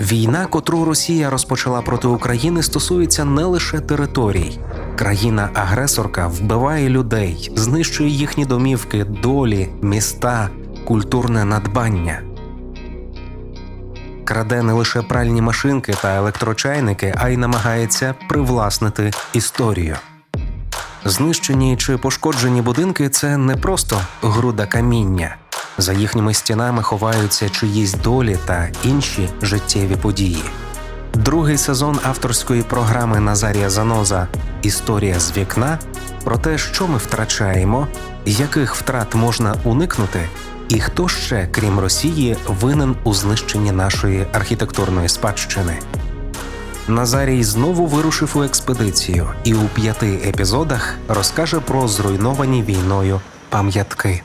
Війна, котру Росія розпочала проти України, стосується не лише територій. Країна-агресорка вбиває людей, знищує їхні домівки, долі, міста, культурне надбання. Краде не лише пральні машинки та електрочайники, а й намагається привласнити історію. Знищені чи пошкоджені будинки це не просто груда каміння. За їхніми стінами ховаються чиїсь долі та інші життєві події. Другий сезон авторської програми Назарія Заноза Історія з вікна про те, що ми втрачаємо, яких втрат можна уникнути, і хто ще, крім Росії, винен у знищенні нашої архітектурної спадщини. Назарій знову вирушив у експедицію і у п'яти епізодах розкаже про зруйновані війною пам'ятки.